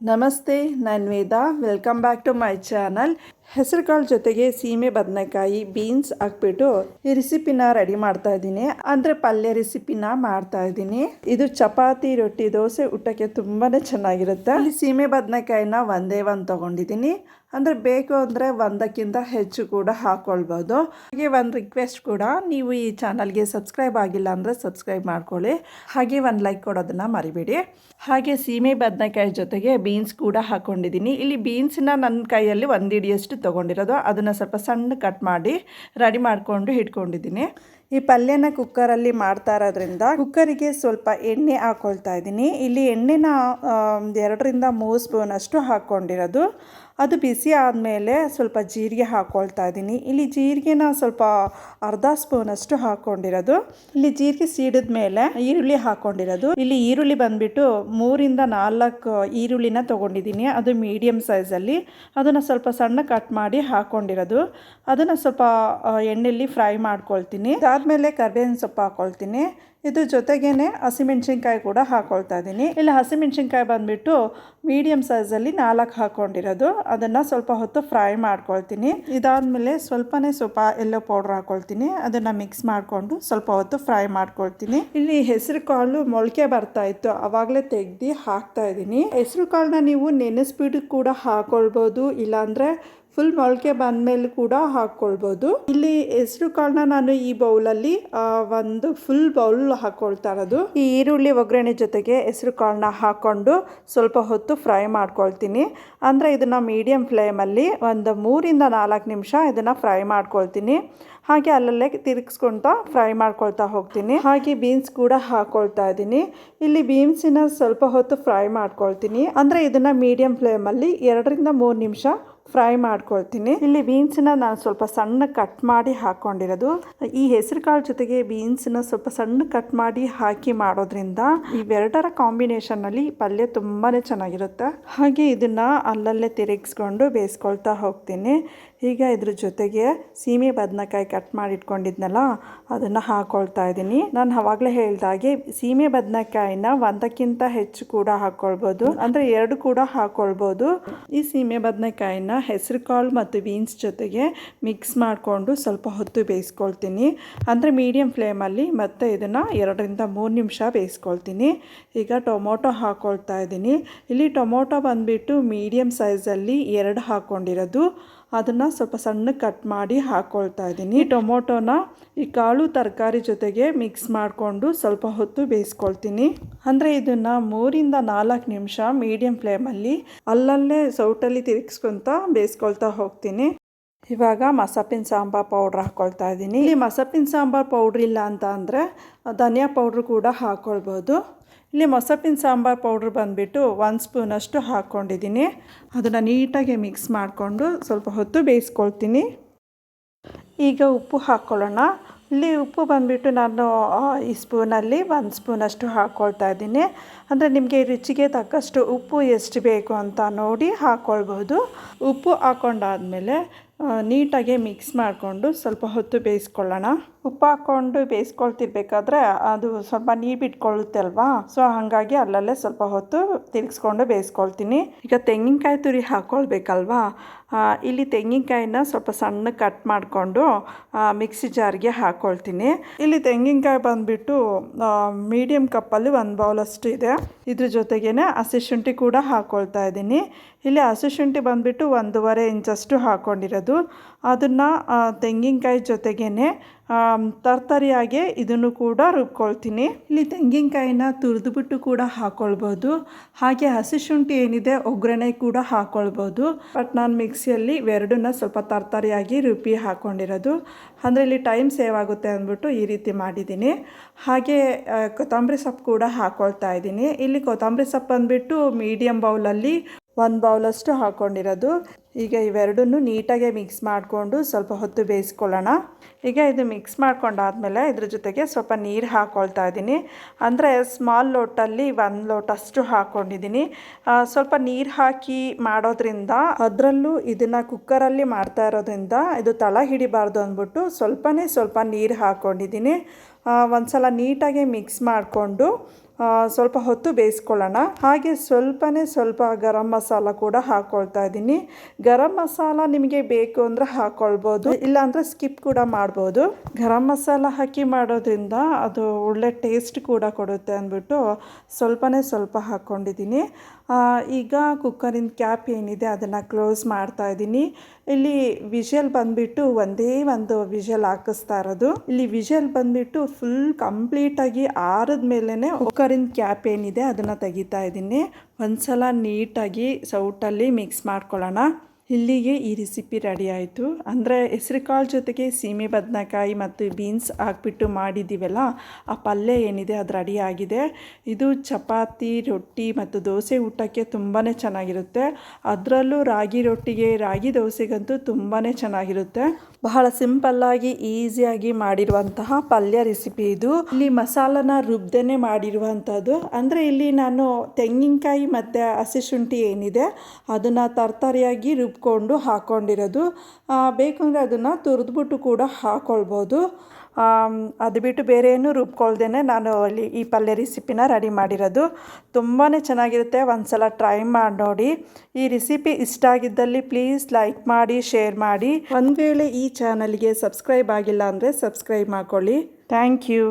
ನಮಸ್ತೆ, ನಾನು Veda. Welcome back to my channel ಹೆಸರುಕಾಳು ಜೊತೆಗೆ ಸೀಮೆ ಬದನೆಕಾಯಿ ಬೀನ್ಸ್ ಹಾಕ್ಬಿಟ್ಟು ಈ ರೆಸಿಪಿನ ರೆಡಿ ಮಾಡ್ತಾ ಇದ್ದೀನಿ. ಅಂದರೆ ಪಲ್ಯ ರೆಸಿಪಿನ ಮಾಡ್ತಾ ಇದ್ದೀನಿ. ಇದು ಚಪಾತಿ, ರೊಟ್ಟಿ, ದೋಸೆ ಊಟಕ್ಕೆ ತುಂಬಾ ಚೆನ್ನಾಗಿರುತ್ತೆ. ಇಲ್ಲಿ ಸೀಮೆ ಬದನೆಕಾಯಿನ ಒಂದೇ ಒಂದು ತೊಗೊಂಡಿದ್ದೀನಿ. ಅಂದರೆ ಬೇಕು ಅಂದರೆ ಒಂದಕ್ಕಿಂತ ಹೆಚ್ಚು ಕೂಡ ಹಾಕ್ಕೊಳ್ಬೋದು ಹಾಗೆ ಒಂದು ರಿಕ್ವೆಸ್ಟ್ ಕೂಡ ನೀವು ಈ ಚಾನಲ್ಗೆ ಸಬ್ಸ್ಕ್ರೈಬ್ ಆಗಿಲ್ಲ ಅಂದರೆ ಸಬ್ಸ್ಕ್ರೈಬ್ ಮಾಡ್ಕೊಳ್ಳಿ. ಹಾಗೆ ಒಂದು ಲೈಕ್ ಕೊಡೋದನ್ನು ಮರಿಬೇಡಿ. ಹಾಗೆ ಸೀಮೆ ಬದನೆಕಾಯಿ ಜೊತೆಗೆ ಬೀನ್ಸ್ ಕೂಡ ಹಾಕ್ಕೊಂಡಿದ್ದೀನಿ ಇಲ್ಲಿ ಬೀನ್ಸನ್ನ ನನ್ನ ಕೈಯಲ್ಲಿ ಒಂದು ಹಿಡಿಯಷ್ಟು ತೊಗೊಂಡಿರೋದು. ಅದನ್ನು ಸ್ವಲ್ಪ ಸಣ್ಣ ಕಟ್ ಮಾಡಿ ರೆಡಿ ಮಾಡಿಕೊಂಡು ಇಟ್ಕೊಂಡಿದ್ದೀನಿ. ಈ ಪಲ್ಯನ ಕುಕ್ಕರಲ್ಲಿ ಮಾಡ್ತಾ ಇರೋದ್ರಿಂದ ಕುಕ್ಕರಿಗೆ ಸ್ವಲ್ಪ ಎಣ್ಣೆ ಹಾಕ್ಕೊಳ್ತಾ ಇದ್ದೀನಿ. ಇಲ್ಲಿ ಎಣ್ಣೆನ ಎರಡರಿಂದ ಮೂರು ಸ್ಪೂನಷ್ಟು ಹಾಕ್ಕೊಂಡಿರೋದು ಅದು ಬಿಸಿ ಆದಮೇಲೆ ಸ್ವಲ್ಪ ಜೀರಿಗೆ ಹಾಕ್ಕೊಳ್ತಾ ಇದ್ದೀನಿ. ಇಲ್ಲಿ ಜೀರಿಗೆನ ಸ್ವಲ್ಪ ಅರ್ಧ ಸ್ಪೂನ್ ಅಷ್ಟು ಹಾಕ್ಕೊಂಡಿರೋದು ಇಲ್ಲಿ ಜೀರಿಗೆ ಸೀಡಿದ ಮೇಲೆ ಈರುಳ್ಳಿ ಹಾಕ್ಕೊಂಡಿರೋದು ಇಲ್ಲಿ ಈರುಳ್ಳಿ ಬಂದುಬಿಟ್ಟು ಮೂರಿಂದ ನಾಲ್ಕು ಈರುಳ್ಳಿನ ತೊಗೊಂಡಿದ್ದೀನಿ. ಅದು ಮೀಡಿಯಮ್ ಸೈಜಲ್ಲಿ ಅದನ್ನು ಸ್ವಲ್ಪ ಸಣ್ಣ ಕಟ್ ಮಾಡಿ ಹಾಕ್ಕೊಂಡಿರೋದು ಅದನ್ನು ಸ್ವಲ್ಪ ಎಣ್ಣೆಯಲ್ಲಿ ಫ್ರೈ ಮಾಡ್ಕೊಳ್ತೀನಿ. ಅದಾದಮೇಲೆ ಕರ್ಬೇವಿನ ಸೊಪ್ಪು ಹಾಕ್ಕೊಳ್ತೀನಿ ಇದ್ರ ಜೊತೆಗೇ ಹಸಿಮೆಣ್ಸಿನ್ಕಾಯಿ ಕೂಡ ಹಾಕ್ಕೊಳ್ತಾ ಇದ್ದೀನಿ ಇಲ್ಲಿ ಹಸಿಮೆಣ್ಸಿನ್ಕಾಯಿ ಬಂದುಬಿಟ್ಟು ಮೀಡಿಯಮ್ ಸೈಜಲ್ಲಿ ನಾಲ್ಕು ಹಾಕ್ಕೊಂಡಿರೋದು ಅದನ್ನು ಸ್ವಲ್ಪ ಹೊತ್ತು ಫ್ರೈ ಮಾಡ್ಕೊಳ್ತೀನಿ. ಇದಾದಮೇಲೆ ಸ್ವಲ್ಪನೇ ಸ್ವಲ್ಪ ಎಲ್ಲೋ ಪೌಡ್ರ್ ಹಾಕ್ಕೊಳ್ತೀನಿ ಅದನ್ನು ಮಿಕ್ಸ್ ಮಾಡಿಕೊಂಡು ಸ್ವಲ್ಪ ಹೊತ್ತು ಫ್ರೈ ಮಾಡ್ಕೊಳ್ತೀನಿ. ಇಲ್ಲಿ ಹೆಸರು ಕಾಳು ಮೊಳಕೆ ಬರ್ತಾ ಇತ್ತು. ಅವಾಗಲೇ ತೆಗ್ದು ಹಾಕ್ತಾ ಇದ್ದೀನಿ ಹೆಸರು ಕಾಳನ್ನ ನೀವು ನೆನೆಸ್ಬಿಟ್ಟು ಕೂಡ ಹಾಕ್ಕೊಳ್ಬೋದು ಇಲ್ಲಾಂದರೆ ಫುಲ್ ಮೊಳಕೆ ಬಂದಮೇಲೆ ಕೂಡ ಹಾಕ್ಕೊಳ್ಬೋದು. ಇಲ್ಲಿ ಹೆಸರು ಕಾಳನ್ನ ನಾನು ಈ ಬೌಲಲ್ಲಿ ಒಂದು ಫುಲ್ ಬೌಲ್ ಹಾಕ್ಕೊಳ್ತಾ ಇರೋದು. ಈ ಈರುಳ್ಳಿ ಒಗ್ಗರಣೆ ಜೊತೆಗೆ ಹೆಸರು ಕಾಳನ್ನ ಹಾಕ್ಕೊಂಡು ಸ್ವಲ್ಪ ಹೊತ್ತು ಫ್ರೈ ಮಾಡ್ಕೊಳ್ತೀನಿ. ಅಂದರೆ ಇದನ್ನು ಮೀಡಿಯಮ್ ಫ್ಲೇಮಲ್ಲಿ ಒಂದು ಮೂರಿಂದ ನಾಲ್ಕು ನಿಮಿಷ ಇದನ್ನು ಫ್ರೈ ಮಾಡ್ಕೊಳ್ತೀನಿ. ಹಾಗೆ ಅಲ್ಲಲ್ಲೇ ತಿರುಗಿಸ್ಕೊಳ್ತಾ ಫ್ರೈ ಮಾಡ್ಕೊಳ್ತಾ ಹೋಗ್ತೀನಿ. ಹಾಗೆ ಬೀನ್ಸ್ ಕೂಡ ಹಾಕ್ಕೊಳ್ತಾ ಇದ್ದೀನಿ. ಇಲ್ಲಿ ಬೀನ್ಸಿನ ಸ್ವಲ್ಪ ಹೊತ್ತು ಫ್ರೈ ಮಾಡ್ಕೊಳ್ತೀನಿ. ಅಂದರೆ ಇದನ್ನು ಮೀಡಿಯಮ್ ಫ್ಲೇಮಲ್ಲಿ ಎರಡರಿಂದ ಮೂರು ನಿಮಿಷ ಫ್ರೈ ಮಾಡ್ಕೊಳ್ತೀನಿ. ಇಲ್ಲಿ ಬೀನ್ಸ್ನ ನಾನು ಸ್ವಲ್ಪ ಸಣ್ಣ ಕಟ್ ಮಾಡಿ ಹಾಕ್ಕೊಂಡಿರೋದು ಈ ಹೆಸರು ಕಾಳು ಜೊತೆಗೆ ಬೀನ್ಸ್ನ ಸ್ವಲ್ಪ ಸಣ್ಣ ಕಟ್ ಮಾಡಿ ಹಾಕಿ ಮಾಡೋದ್ರಿಂದ ಇವೆರಡರ ಕಾಂಬಿನೇಷನಲ್ಲಿ ಪಲ್ಯ ತುಂಬಾ ಚೆನ್ನಾಗಿರುತ್ತೆ. ಹಾಗೆ ಇದನ್ನು ಅಲ್ಲಲ್ಲೇ ತಿರುಗಿಸ್ಕೊಂಡು ಬೇಯಿಸ್ಕೊಳ್ತಾ ಹೋಗ್ತೀನಿ. ಈಗ ಇದ್ರ ಜೊತೆಗೆ ಸೀಮೆ ಬದನೆಕಾಯಿ ಕಟ್ ಮಾಡಿ ಇಟ್ಕೊಂಡಿದ್ನಲ್ಲ, ಅದನ್ನು ಹಾಕ್ಕೊಳ್ತಾ ಇದ್ದೀನಿ. ನಾನು ಅವಾಗಲೇ ಹಾಗೆ ಸೀಮೆ ಬದನೆಕಾಯಿನ ಒಂದಕ್ಕಿಂತ ಹೆಚ್ಚು ಕೂಡ ಹಾಕ್ಕೊಳ್ಬೋದು ಅಂದರೆ ಎರಡು ಕೂಡ ಹಾಕ್ಕೊಳ್ಬೋದು ಈ ಸೀಮೆ ಬದನೆಕಾಯಿನ ಹೆಸರು ಕಾಳು ಮತ್ತು ಬೀನ್ಸ್ ಜೊತೆಗೆ ಮಿಕ್ಸ್ ಮಾಡಿಕೊಂಡು ಸ್ವಲ್ಪ ಹೊತ್ತು ಬೇಯಿಸ್ಕೊಳ್ತೀನಿ. ಅಂದರೆ ಮೀಡಿಯಮ್ ಫ್ಲೇಮಲ್ಲಿ ಮತ್ತೆ ಇದನ್ನು ಎರಡರಿಂದ ಮೂರು ನಿಮಿಷ ಬೇಯಿಸ್ಕೊಳ್ತೀನಿ. ಈಗ ಟೊಮೊಟೊ ಹಾಕ್ಕೊಳ್ತಾ ಇದ್ದೀನಿ. ಇಲ್ಲಿ ಟೊಮೊಟೊ ಬಂದುಬಿಟ್ಟು ಮೀಡಿಯಮ್ ಸೈಜಲ್ಲಿ ಎರಡು ಹಾಕ್ಕೊಂಡಿರೋದು ಅದನ್ನು ಸ್ವಲ್ಪ ಸಣ್ಣ ಕಟ್ ಮಾಡಿ ಹಾಕ್ಕೊಳ್ತಾ ಇದ್ದೀನಿ. ಟೊಮೊಟೊನ ಈ ಕಾಳು ತರಕಾರಿ ಜೊತೆಗೆ ಮಿಕ್ಸ್ ಮಾಡಿಕೊಂಡು ಸ್ವಲ್ಪ ಹೊತ್ತು ಬೇಯಿಸ್ಕೊಳ್ತೀನಿ. ಅಂದರೆ ಇದನ್ನು ಮೂರಿಂದ ನಾಲ್ಕು ನಿಮಿಷ ಮೀಡಿಯಮ್ ಫ್ಲೇಮಲ್ಲಿ ಅಲ್ಲಲ್ಲೇ ಸೌಟಲ್ಲಿ ತಿರುಗಿಸ್ಕೊತ ಬೇಯಿಸ್ಕೊಳ್ತಾ ಹೋಗ್ತೀನಿ. ಇವಾಗ ಮಸಪ್ಪಿನ ಸಾಂಬಾರ್ ಪೌಡ್ರ್ ಹಾಕ್ಕೊಳ್ತಾ ಇದ್ದೀನಿ. ಇಲ್ಲಿ ಮಸಪ್ಪಿನ ಸಾಂಬಾರ್ ಪೌಡ್ರ್ ಇಲ್ಲ ಅಂತ ಅಂದರೆ ಧನಿಯಾ ಪೌಡ್ರ್ ಕೂಡ ಹಾಕ್ಕೊಳ್ಬೋದು ಇಲ್ಲಿ ಮೊಸಪಿನ ಸಾಂಬಾರ್ ಪೌಡ್ರ್ ಬಂದುಬಿಟ್ಟು ಒಂದು ಸ್ಪೂನಷ್ಟು ಹಾಕ್ಕೊಂಡಿದ್ದೀನಿ ಅದನ್ನು ನೀಟಾಗಿ ಮಿಕ್ಸ್ ಮಾಡಿಕೊಂಡು ಸ್ವಲ್ಪ ಹೊತ್ತು ಬೇಯಿಸ್ಕೊಳ್ತೀನಿ. ಈಗ ಉಪ್ಪು ಹಾಕ್ಕೊಳ್ಳೋಣ ಇಲ್ಲಿ ಉಪ್ಪು ಬಂದುಬಿಟ್ಟು ನಾನು ಈ ಸ್ಪೂನಲ್ಲಿ ಒಂದು ಸ್ಪೂನಷ್ಟು ಹಾಕ್ಕೊಳ್ತಾ ಇದ್ದೀನಿ. ಅಂದರೆ ನಿಮಗೆ ರುಚಿಗೆ ತಕ್ಕಷ್ಟು ಉಪ್ಪು ಎಷ್ಟು ಬೇಕು ಅಂತ ನೋಡಿ ಹಾಕ್ಕೊಳ್ಬೋದು ಉಪ್ಪು ಹಾಕ್ಕೊಂಡಾದ್ಮೇಲೆ ನೀಟಾಗಿ ಮಿಕ್ಸ್ ಮಾಡಿಕೊಂಡು ಸ್ವಲ್ಪ ಹೊತ್ತು ಬೇಯಿಸ್ಕೊಳ್ಳೋಣ. ಉಪ್ಪು ಹಾಕ್ಕೊಂಡು ಬೇಯಿಸ್ಕೊಳ್ತಿರ್ಬೇಕಾದ್ರೆ ಅದು ಸ್ವಲ್ಪ ನೀರು ಬಿಟ್ಕೊಳ್ಳುತ್ತೆ ಅಲ್ವಾ? ಸೊ ಹಾಗಾಗಿ ಅಲ್ಲಲ್ಲೇ ಸ್ವಲ್ಪ ಹೊತ್ತು ತಿರುಗಿಸ್ಕೊಂಡು ಬೇಯಿಸ್ಕೊಳ್ತೀನಿ. ಈಗ ತೆಂಗಿನಕಾಯಿ ತುರಿ ಹಾಕ್ಕೊಳ್ಬೇಕಲ್ವಾ? ಇಲ್ಲಿ ತೆಂಗಿನಕಾಯಿನ ಸ್ವಲ್ಪ ಸಣ್ಣ ಕಟ್ ಮಾಡಿಕೊಂಡು ಮಿಕ್ಸಿ ಜಾರ್ಗೆ ಹಾಕ್ಕೊಳ್ತೀನಿ. ಇಲ್ಲಿ ತೆಂಗಿನಕಾಯಿ ಬಂದುಬಿಟ್ಟು ಮೀಡಿಯಮ್ ಕಪ್ಪಲ್ಲಿ ಒಂದು ಬೌಲಷ್ಟು ಇದೆ. ಇದ್ರ ಜೊತೆಗೇನೆ ಹಸಿ ಶುಂಠಿ ಕೂಡ ಹಾಕ್ಕೊಳ್ತಾ ಇದ್ದೀನಿ. ಇಲ್ಲಿ ಹಸಿ ಶುಂಠಿ ಬಂದುಬಿಟ್ಟು ಒಂದೂವರೆ ಇಂಚಷ್ಟು ಹಾಕ್ಕೊಂಡಿರೋದು ಅದನ್ನು ತೆಂಗಿನಕಾಯಿ ಜೊತೆಗೇ ತರ್ತರಿಯಾಗಿ ಇದನ್ನು ಕೂಡ ರುಬ್ಕೊಳ್ತೀನಿ. ಇಲ್ಲಿ ತೆಂಗಿನಕಾಯಿನ ತುರಿದುಬಿಟ್ಟು ಕೂಡ ಹಾಕ್ಕೊಳ್ಬೋದು ಹಾಗೆ ಹಸಿ ಶುಂಠಿ ಏನಿದೆ, ಒಗ್ಗರಣೆ ಕೂಡ ಹಾಕ್ಕೊಳ್ಬೋದು ಬಟ್ ನಾನು ಮಿಕ್ಸಿಯಲ್ಲಿ ಇವೆರಡನ್ನ ಸ್ವಲ್ಪ ತರ್ತರಿಯಾಗಿ ರುಬ್ಬಿ ಹಾಕ್ಕೊಂಡಿರೋದು ಅಂದರೆ ಇಲ್ಲಿ ಟೈಮ್ ಸೇವ್ ಆಗುತ್ತೆ ಅಂದ್ಬಿಟ್ಟು ಈ ರೀತಿ ಮಾಡಿದ್ದೀನಿ. ಹಾಗೆ ಕೊತ್ತಂಬರಿ ಸೊಪ್ಪು ಕೂಡ ಹಾಕ್ಕೊಳ್ತಾ ಇದ್ದೀನಿ. ಇಲ್ಲಿ ಕೊತ್ತಂಬರಿ ಸೊಪ್ಪು ಅಂದ್ಬಿಟ್ಟು ಮೀಡಿಯಮ್ ಬೌಲಲ್ಲಿ ಒಂದು ಬೌಲಷ್ಟು ಹಾಕ್ಕೊಂಡಿರೋದು ಈಗ ಇವೆರಡನ್ನೂ ನೀಟಾಗಿ ಮಿಕ್ಸ್ ಮಾಡಿಕೊಂಡು ಸ್ವಲ್ಪ ಹೊತ್ತು ಬೇಯಿಸ್ಕೊಳ್ಳೋಣ. ಈಗ ಇದು ಮಿಕ್ಸ್ ಮಾಡ್ಕೊಂಡಾದ್ಮೇಲೆ ಇದ್ರ ಜೊತೆಗೆ ಸ್ವಲ್ಪ ನೀರು ಹಾಕ್ಕೊಳ್ತಾ ಇದ್ದೀನಿ. ಅಂದರೆ ಸ್ಮಾಲ್ ಲೋಟಲ್ಲಿ ಒಂದು ಲೋಟ ಅಷ್ಟು ಹಾಕ್ಕೊಂಡಿದ್ದೀನಿ ಸ್ವಲ್ಪ ನೀರು ಹಾಕಿ ಮಾಡೋದ್ರಿಂದ ಅದರಲ್ಲೂ ಇದನ್ನು ಕುಕ್ಕರಲ್ಲಿ ಮಾಡ್ತಾ ಇರೋದ್ರಿಂದ ಇದು ತಳ ಹಿಡಿಬಾರ್ದು ಅಂದ್ಬಿಟ್ಟು ಸ್ವಲ್ಪನೇ ಸ್ವಲ್ಪ ನೀರು ಹಾಕ್ಕೊಂಡಿದ್ದೀನಿ ಒಂದ್ಸಲ ನೀಟಾಗಿ ಮಿಕ್ಸ್ ಮಾಡಿಕೊಂಡು ಸ್ವಲ್ಪ ಹೊತ್ತು ಬೇಯಿಸ್ಕೊಳ್ಳೋಣ. ಹಾಗೆ ಸ್ವಲ್ಪನೇ ಸ್ವಲ್ಪ ಗರಂ ಮಸಾಲ ಕೂಡ ಹಾಕ್ಕೊಳ್ತಾ ಇದ್ದೀನಿ. ಗರಂ ಮಸಾಲ ನಿಮಗೆ ಬೇಕು ಅಂದರೆ ಹಾಕ್ಕೊಳ್ಬೋದು ಇಲ್ಲಾಂದರೆ ಸ್ಕಿಪ್ ಕೂಡ ಮಾಡ್ಬೋದು. ಗರಂ ಮಸಾಲ ಹಾಕಿ ಮಾಡೋದ್ರಿಂದ ಅದು ಒಳ್ಳೆ ಟೇಸ್ಟ್ ಕೂಡ ಕೊಡುತ್ತೆ ಅಂದ್ಬಿಟ್ಟು ಸ್ವಲ್ಪನೇ ಸ್ವಲ್ಪ ಹಾಕ್ಕೊಂಡಿದ್ದೀನಿ ಈಗ ಕುಕ್ಕರಿನ ಕ್ಯಾಪ್ ಏನಿದೆ ಅದನ್ನು ಕ್ಲೋಸ್ ಮಾಡ್ತಾ ಇದ್ದೀನಿ. ಇಲ್ಲಿ ವಿಷಲ್ ಬಂದ್ಬಿಟ್ಟು ಒಂದೇ ಒಂದು ವಿಷಲ್ ಹಾಕಿಸ್ತಾ ಇರೋದು. ಇಲ್ಲಿ ವಿಷಲ್ ಬಂದ್ಬಿಟ್ಟು ಫುಲ್ ಕಂಪ್ಲೀಟಾಗಿ ಆರದ ಮೇಲೇ ಕುಕ್ಕರಿನ ಕ್ಯಾಪ್ ಏನಿದೆ ಅದನ್ನು ತೆಗಿತಾ ಇದ್ದೀನಿ. ಒಂದ್ಸಲ ನೀಟಾಗಿ ಸೌಟಲ್ಲಿ ಮಿಕ್ಸ್ ಮಾಡ್ಕೊಳ್ಳೋಣ. ಇಲ್ಲಿಗೆ ಈ ರೆಸಿಪಿ ರೆಡಿ ಆಯಿತು. ಅಂದರೆ ಹೆಸ್ರುಕಾಳು ಜೊತೆಗೆ ಸೀಮೆ ಬದನೆಕಾಯಿ ಮತ್ತು ಬೀನ್ಸ್ ಹಾಕ್ಬಿಟ್ಟು ಮಾಡಿದ್ದೀವಲ್ಲ ಆ ಪಲ್ಯ ಏನಿದೆ ಅದು ರೆಡಿ ಆಗಿದೆ. ಇದು ಚಪಾತಿ, ರೊಟ್ಟಿ ಮತ್ತು ದೋಸೆ ಊಟಕ್ಕೆ ತುಂಬಾ ಚೆನ್ನಾಗಿರುತ್ತೆ. ಅದರಲ್ಲೂ ರಾಗಿ ರೊಟ್ಟಿಗೆ, ರಾಗಿ ದೋಸೆಗಂತೂ ತುಂಬಾ ಚೆನ್ನಾಗಿರುತ್ತೆ. ಬಹಳ ಸಿಂಪಲ್ಲಾಗಿ ಈಸಿಯಾಗಿ ಮಾಡಿರುವಂತಹ ಪಲ್ಯ ರೆಸಿಪಿ ಇದು. ಇಲ್ಲಿ ಮಸಾಲನ ರುಬ್ದೇನೆ ಮಾಡಿರುವಂಥದ್ದು ಅಂದರೆ ಇಲ್ಲಿ ನಾನು ತೆಂಗಿನಕಾಯಿ ಮತ್ತು ಹಸಿ ಶುಂಠಿ ಏನಿದೆ, ಅದನ್ನು ತರ್ತರಿಯಾಗಿ ರುಬ್ಕೊಂಡು ಹಾಕ್ಕೊಂಡಿರೋದು ಬೇಕಂದರೆ ಬೇಕು ಅಂದರೆ ಅದನ್ನು ತುರಿದ್ಬಿಟ್ಟು ಕೂಡ ಹಾಕ್ಕೊಳ್ಬೋದು ಅದು ಬಿಟ್ಟು ಬೇರೆ ಏನು ರುಬ್ಕೊಳ್ದೇ ನಾನು ಅಲ್ಲಿ ಈ ಪಲ್ಯ ರೆಸಿಪಿನ ರೆಡಿ ಮಾಡಿರೋದು. ತುಂಬಾ ಚೆನ್ನಾಗಿರುತ್ತೆ. ಒಂದ್ಸಲ ಟ್ರೈ ಮಾಡಿ ನೋಡಿ. ಈ ರೆಸಿಪಿ ಇಷ್ಟ ಆಗಿದ್ದಲ್ಲಿ ಪ್ಲೀಸ್ ಲೈಕ್ ಮಾಡಿ, ಶೇರ್ ಮಾಡಿ. ಒಂದು ವೇಳೆ ಈ ಚಾನಲ್ಗೆ ಸಬ್ಸ್ಕ್ರೈಬ್ ಆಗಿಲ್ಲ ಅಂದರೆ ಸಬ್ಸ್ಕ್ರೈಬ್ ಮಾಡ್ಕೊಳ್ಳಿ. Thank you.